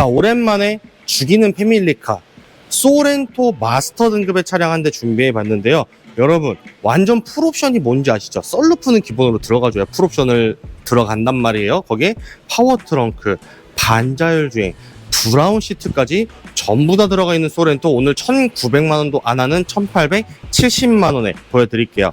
자, 오랜만에 죽이는 패밀리카 소렌토 마스터 등급의 차량 한 대 준비해 봤는데요. 여러분, 완전 풀옵션이 뭔지 아시죠? 썰루프는 기본으로 들어가줘야 풀옵션을 들어간단 말이에요. 거기에 파워 트렁크, 반자율 주행, 브라운 시트까지 전부 다 들어가 있는 소렌토 오늘 1,900만 원도 안 하는 1,870만 원에 보여드릴게요.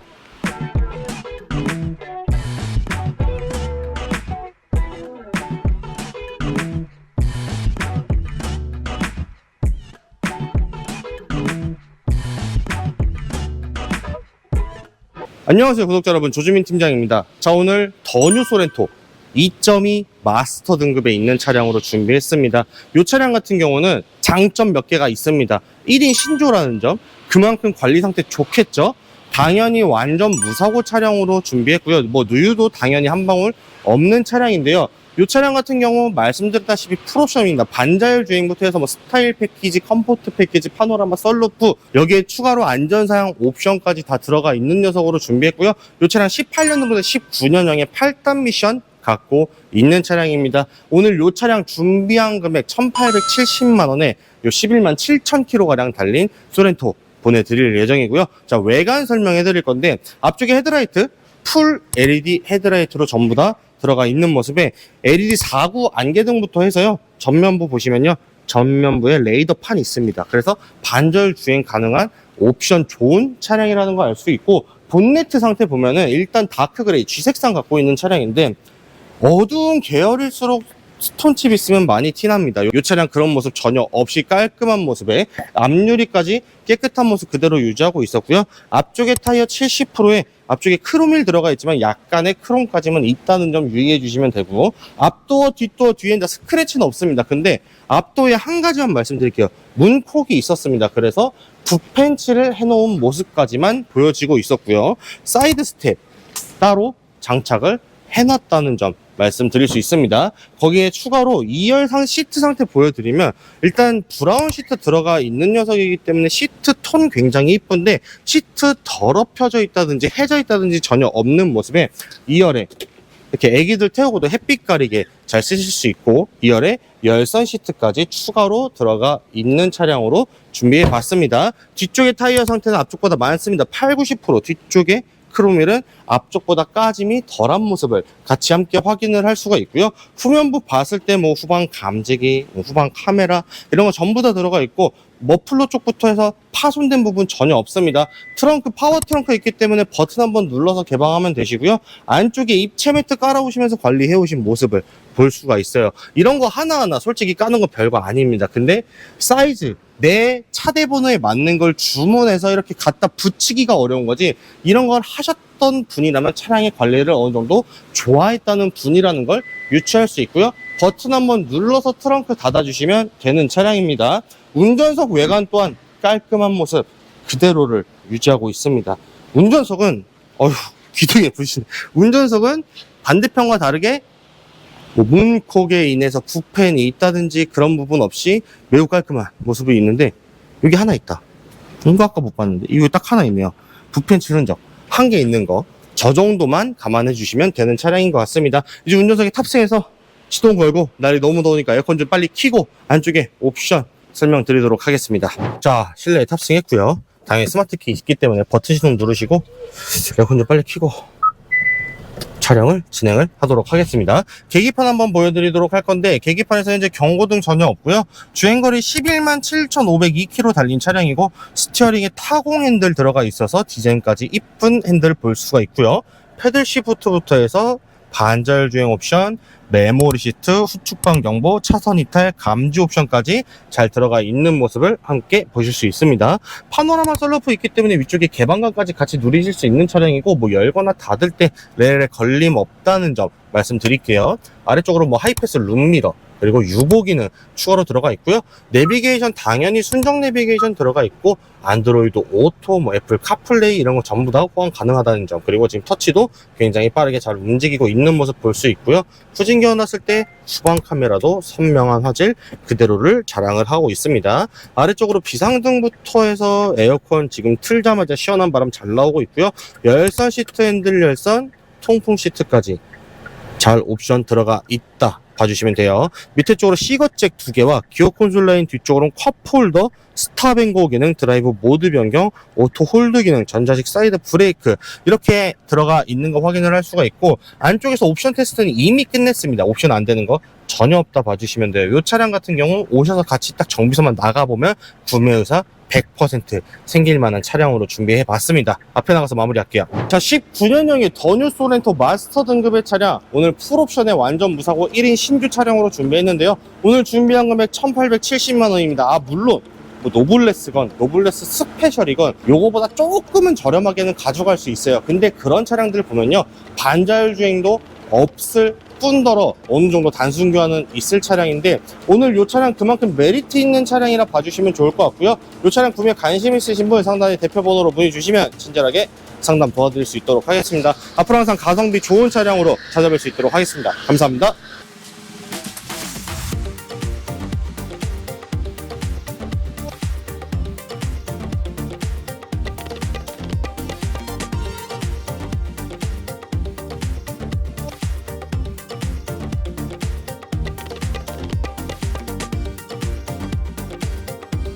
안녕하세요 구독자 여러분. 조주민 팀장입니다. 자 오늘 더뉴 소렌토 2.2 마스터 등급에 있는 차량으로 준비했습니다. 이 차량 같은 경우는 장점 몇 개가 있습니다. 1인 신조라는 점 그만큼 관리 상태 좋겠죠? 당연히 완전 무사고 차량으로 준비했고요. 뭐 누유도 당연히 한 방울 없는 차량인데요 이 차량 같은 경우 말씀드렸다시피 풀옵션입니다. 반자율 주행부터 해서 뭐 스타일 패키지, 컴포트 패키지, 파노라마, 썰루프 여기에 추가로 안전사양 옵션까지 다 들어가 있는 녀석으로 준비했고요. 이 차량 18년도부터 19년형의 8단 미션 갖고 있는 차량입니다. 오늘 이 차량 준비한 금액 1,870만 원에 요 11만 7천 킬로 가량 달린 소렌토 보내드릴 예정이고요. 자 외관 설명해 드릴 건데 앞쪽에 헤드라이트 풀 LED 헤드라이트로 전부 다 들어가 있는 모습에 LED 4구 안개등부터 해서요. 전면부 보시면요. 전면부에 레이더판이 있습니다. 그래서 반절 주행 가능한 옵션 좋은 차량이라는 걸 알 수 있고 본네트 상태 보면은 일단 다크 그레이 G색상 갖고 있는 차량인데 어두운 계열일수록 스톤칩 있으면 많이 티납니다. 이 차량 그런 모습 전혀 없이 깔끔한 모습에 앞유리까지 깨끗한 모습 그대로 유지하고 있었고요. 앞쪽에 타이어 70%에 앞쪽에 크롬일 들어가 있지만 약간의 크롬까지만 있다는 점 유의해 주시면 되고 앞도어 뒷도어 뒤에 이제 스크래치는 없습니다. 근데 앞도어에 한 가지만 말씀드릴게요. 문콕이 있었습니다. 그래서 붓펜치를 해놓은 모습까지만 보여지고 있었고요. 사이드 스텝 따로 장착을 해놨다는 점 말씀드릴 수 있습니다. 거기에 추가로 2열 상 시트 상태 보여드리면 일단 브라운 시트 들어가 있는 녀석이기 때문에 시트 톤 굉장히 이쁜데 시트 더럽혀져 있다든지 해져 있다든지 전혀 없는 모습에 2열에 이렇게 애기들 태우고도 햇빛 가리게 잘 쓰실 수 있고 2열에 열선 시트까지 추가로 들어가 있는 차량으로 준비해 봤습니다. 뒤쪽의 타이어 상태는 앞쪽보다 많습니다. 8, 90% 뒤쪽에 크롬일은 앞쪽보다 까짐이 덜한 모습을 같이 함께 확인을 할 수가 있고요. 후면부 봤을 때 뭐 후방 감지기, 뭐 후방 카메라 이런 거 전부 다 들어가 있고 머플러 쪽부터 해서 파손된 부분 전혀 없습니다. 트렁크 파워 트렁크 있기 때문에 버튼 한번 눌러서 개방하면 되시고요. 안쪽에 입체 매트 깔아오시면서 관리해 오신 모습을 볼 수가 있어요. 이런 거 하나하나 솔직히 까는 거 별거 아닙니다. 근데 사이즈 내 차대 번호에 맞는 걸 주문해서 이렇게 갖다 붙이기가 어려운 거지 이런 걸 하셨 던 분이라면 차량의 관리를 어느 정도 좋아했다는 분이라는 걸 유추할 수 있고요. 버튼 한번 눌러서 트렁크 닫아주시면 되는 차량입니다. 운전석 외관 또한 깔끔한 모습 그대로를 유지하고 있습니다. 운전석은 어휴 기둥에 부신 운전석은 반대편과 다르게 뭐 문콕에 인해서 붓펜이 있다든지 그런 부분 없이 매우 깔끔한 모습이 있는데 여기 하나 있다. 이거 아까 못 봤는데 이거 딱 하나 있네요. 붓펜 칠한 적 한 개 있는 거. 저 정도만 감안해 주시면 되는 차량인 것 같습니다. 이제 운전석에 탑승해서 시동 걸고 날이 너무 더우니까 에어컨 좀 빨리 켜고 안쪽에 옵션 설명드리도록 하겠습니다. 자 실내에 탑승했고요. 당연히 스마트키 있기 때문에 버튼 시동 누르시고 에어컨 좀 빨리 켜고 촬영을 진행을 하도록 하겠습니다. 계기판 한번 보여드리도록 할 건데 계기판에서 현재 경고등 전혀 없고요. 주행거리 11만 7,502km 달린 차량이고 스티어링에 타공 핸들 들어가 있어서 디자인까지 이쁜 핸들 볼 수가 있고요. 패들 시프트부터 해서 반절 주행 옵션, 메모리 시트, 후측방 경보, 차선 이탈, 감지 옵션까지 잘 들어가 있는 모습을 함께 보실 수 있습니다. 파노라마 썰루프 있기 때문에 위쪽에 개방감까지 같이 누리실 수 있는 차량이고 뭐 열거나 닫을 때 레일에 걸림 없다는 점 말씀드릴게요. 아래쪽으로 뭐 하이패스 룸미러 그리고 유보기는 추가로 들어가 있고요. 내비게이션 당연히 순정 내비게이션 들어가 있고 안드로이드 오토, 뭐 애플 카플레이 이런 거 전부 다 호환 가능하다는 점 그리고 지금 터치도 굉장히 빠르게 잘 움직이고 있는 모습 볼 수 있고요. 후진 기어 놨을 때 후방 카메라도 선명한 화질 그대로를 자랑을 하고 있습니다. 아래쪽으로 비상등부터 해서 에어컨 지금 틀자마자 시원한 바람 잘 나오고 있고요. 열선 시트 핸들 열선 통풍 시트까지 잘 옵션 들어가 있다. 봐주시면 돼요. 밑에 쪽으로 C거잭 두 개와 기어 콘솔 라인 뒤쪽으로는 컵홀더, 스탑앤고 기능, 드라이브 모드 변경, 오토 홀드 기능, 전자식 사이드 브레이크 이렇게 들어가 있는 거 확인을 할 수가 있고 안쪽에서 옵션 테스트는 이미 끝냈습니다. 옵션 안 되는 거 전혀 없다 봐주시면 돼요. 이 차량 같은 경우 오셔서 같이 딱 정비소만 나가보면 구매 의사 100% 생길 만한 차량으로 준비해 봤습니다. 앞에 나가서 마무리할게요. 자, 19년형의 더뉴 소렌토 마스터 등급의 차량 오늘 풀옵션에 완전 무사고 1인 신규 차량으로 준비했는데요. 오늘 준비한 금액 1,870만 원입니다. 아, 물론 뭐 노블레스건, 노블레스 스페셜이건 요거보다 조금은 저렴하게는 가져갈 수 있어요. 근데 그런 차량들 보면요. 반자율 주행도 없을 뿐더러 어느 정도 단순 교환은 있을 차량인데 오늘 이 차량 그만큼 메리트 있는 차량이라 봐주시면 좋을 것 같고요. 이 차량 구매 관심 있으신 분 상단에 대표 번호로 문의 주시면 친절하게 상담 도와드릴 수 있도록 하겠습니다. 앞으로 항상 가성비 좋은 차량으로 찾아뵐 수 있도록 하겠습니다. 감사합니다.